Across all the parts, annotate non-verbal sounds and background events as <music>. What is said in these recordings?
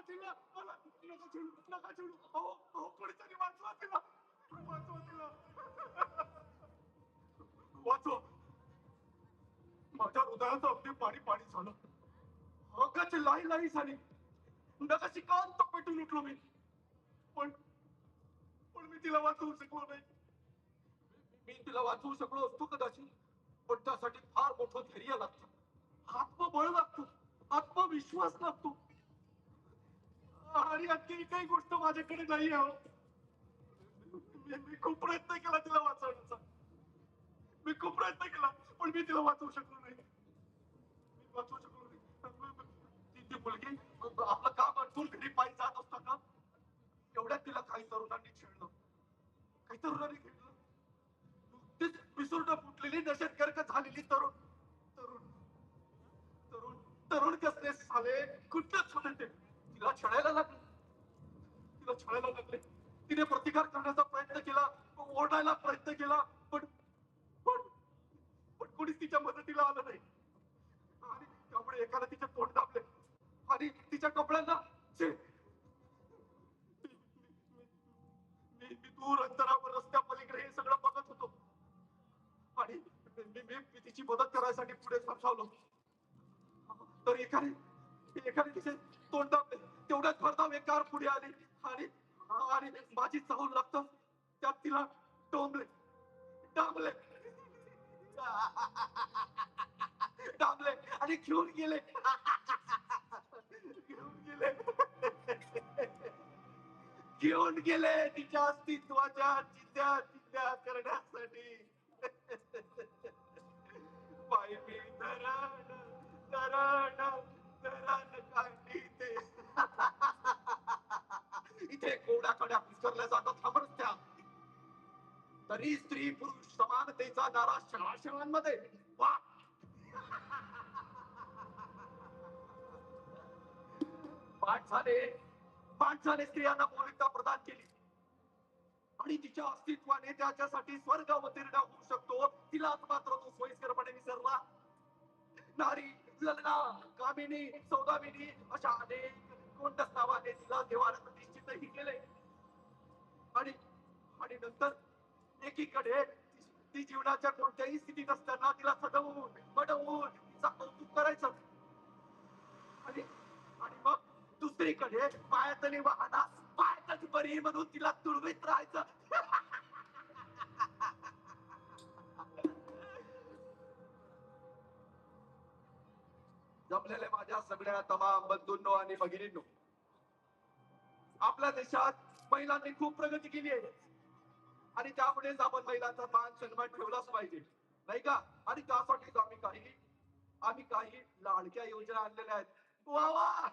वाचवा तिला. मला नका चिडू नका चिडू अहो अहो कोणीतरी वाचवा तिला. वाचवा तिला. वाचवा. माझ्या हृदयाचं अगदी पाणी पाणी झालं. हकाची लाई लाई झाली. नकाशी कांत पेटून उठलो मी. पण पण मी तिला वाचवू शकलो नाही. मी तिला वाचवू शकलो असतो कदाचित. पण त्यासाठी फार मोठं धैर्य लागतं. आत्मबळ लागतो. आत्मविश्वास लागतो. आणि आणखी काही गोष्ट माझ्याकडे नाही आहे हो. मी खूप प्रयत्न केला तिला वाचवण्याचा. मी खूप प्रयत्न केला पण मी तिला वाचवू शकलो नाही. मी वाचवू शकलो नाही. ती मुलगी आपलं काम अडचून घरी पायी जात असताना एवढ्यात तिला काही तरुणांनी छेडलं. काही तरुणांनी खेळलं नुकतीच विसुर्ण फुटलेली नशेत गर्क झालेली तरुण. तरुण. तरुण. तरुण कसले झाले कुठल्याच होते ते. तिला छळायला लागले. तिला छळायला लागले. तिने प्रतिकार करण्याचा प्रयत्न केला. ओरडायला प्रयत्न केला. पण पण पण कोणीच तिच्या मदतीला आलं नाही. आणि त्यामुळे एकाला तिचे तोंड दाबले. आणि तिच्या कपड्यांना मी दूर अंतरावर रस्त्या पलीकडे हे सगळं बघत होतो. आणि मी मी तिची मदत करायसाठी पुढे सरसावलो. तर एकाने एकाने तिचे तोंड दाबले. तेवढ्यात भरधाव एक कार पुढे आली. आणि आणि माझी चाहूल लागतं त्यात तिला टोंबले डांबले. डांबले. आणि घेऊन गेले. घेऊन गेले. घेऊन गेले तिच्या अस्तित्वाच्या चिंत्या चिंत्या करण्यासाठी. पाय मी धरण धरण धरण तरी स्त्री पुरुष समानतेचा नारा शाळाशाळांमध्ये वा. पाठ झाले. पाठ झाले स्त्रियांना मौलिकता प्रदान केली. आणि तिच्या अस्तित्वाने त्याच्यासाठी स्वर्ग अवतीर्ण होऊ शकतो. तिलाच मात्र तो सोयीस्करपणे विसरला. नारी ललना कामिनी सौदामिनी अशा अनेक कोणत्याच नावाने तिला देवाला प्रतिष्ठितही केले. आणि आणि नंतर एकीकडे ती जीवनाच्या कोणत्याही स्थितीत असताना तिला सजवून बडवून तिचा कौतुक करायचं. आणि आणि मग दुसरीकडे पायातली वाहना पायातच बरी म्हणून तिला तुडवीत राहायचं. जमलेले माझ्या सगळ्या तमाम बंधूंनो आणि भगिनींनो आपल्या देशात महिलांनी खूप प्रगती केली आहे. आणि त्यामुळेच आपण महिलांचा मान सन्मान ठेवलाच पाहिजे. नाही का? आणि त्यासाठीच आम्ही काही आम्ही काही लाडक्या योजना आणलेल्या आहेत. वा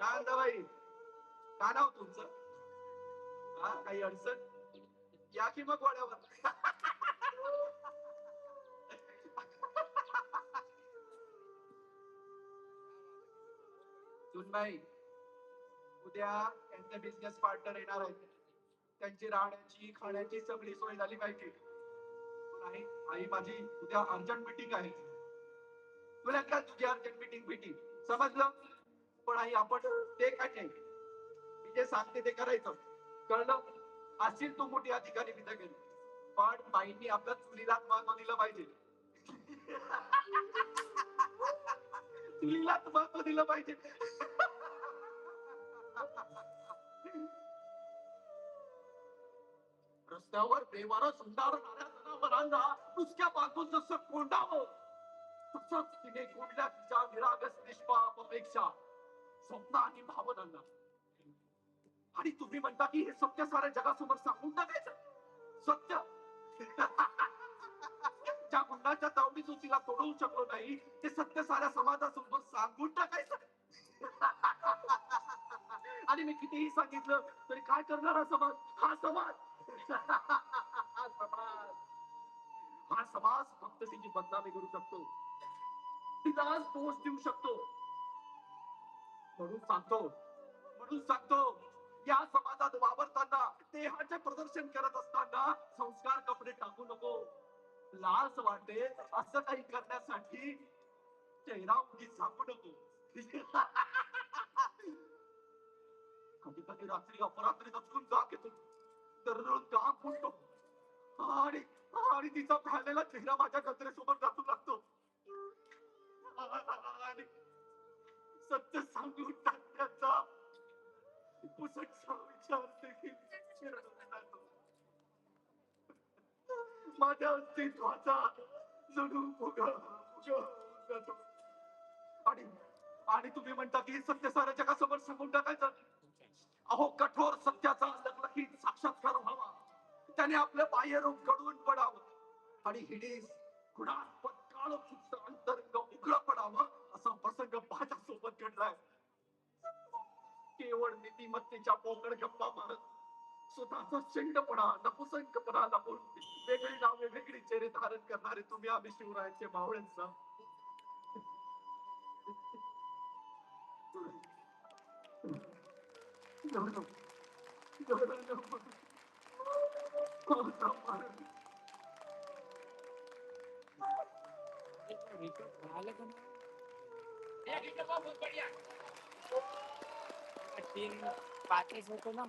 काय म्हणता बाई? काय नाव तुमचं? हा काही अडचण? या की मग वाड्यावर? सुनबाई उद्या त्यांचे बिझनेस पार्टनर येणार आहेत त्यांची राहण्याची खाण्याची सगळी सोय झाली पाहिजे. आई माझी उद्या अर्जंट मिटिंग आहे. तुला काय तुझी अर्जंट मिटिंग मिटिंग समजलं? पण आई आपण ते काय नाही. मी जे सांगते ते करायचं. कळलं? असेल तू मोठी अधिकारी तिथे गेली. पण बाईंनी आपल्या चुलीला महत्त्व दिलं पाहिजे. <laughs> चुलीला महत्त्व दिलं पाहिजे. रस्त्यावर बेवारस सुंदारणाऱ्या जनावरांना नुसत्या पाकून जसं कोंडावं तसंच तिने कोंडल्या तिच्या निरागस निष्पाप अपेक्षा स्वप्न आणि भावनांना आणि तुम्ही म्हणता की हे सत्य साऱ्या जगासमोर सांगून टाकायचं? सत्य? <laughs> ज्या गुंडाच्या तावडीतून तिला सोडवू शकलो नाही ते सत्य साऱ्या समाजासमोर सांगून टाकायचं. <laughs> आणि मी कितीही सांगितलं तरी काय करणार हा समाज? हा समाज? <laughs> हा, समाज फक्त तिची बदनामी करू शकतो तिलाच दोष देऊ शकतो। म्हणून सांगतो म्हणून सांगतो या समाजात वावरताना, देहाचे प्रदर्शन करत असताना संस्कार कपडे टाकू नको। लाज वाटे असं काही करण्यासाठी चेहरा उगीच सापडतो। <laughs> कधी कधी रात्री अपरात्री दचकून जाग येतो। दररोज काम फुटतो. आणि आणि तिचा फॅलेला चेहरा माझ्या गजरेसोबत जातो लागतो. आणि सत्य सांगून टाकण्याचा पुसटचा विचार देखील माझ्या अस्तित्वाचा जणू फुगा जातो आणि आणि तुम्ही म्हणता की सत्य साऱ्या जगासमोर सांगून टाकायचं? अहो कठोर सत्याचा लखलखीत साक्षात्कार व्हावा. त्याने आपलं बाह्यरूप घडवून पडावं. आणि हिडीस गुणात्मक काळ अंतरंग उघड पडावं असा प्रसंग माझ्या सोबत घडलाय. केवळ नीतिमत्तेच्या पोकळ गप्पा मारत स्वतःचा शिंडपणा नपुसंकपणा लपून वेगळी नावे वेगळी चेहरे धारण करणारे तुम्ही आम्ही शिवरायांचे मावळ्यांचा No, no. No, no, no. Oh, no, Mark. झालं का नाही? तीन पाचच होतो ना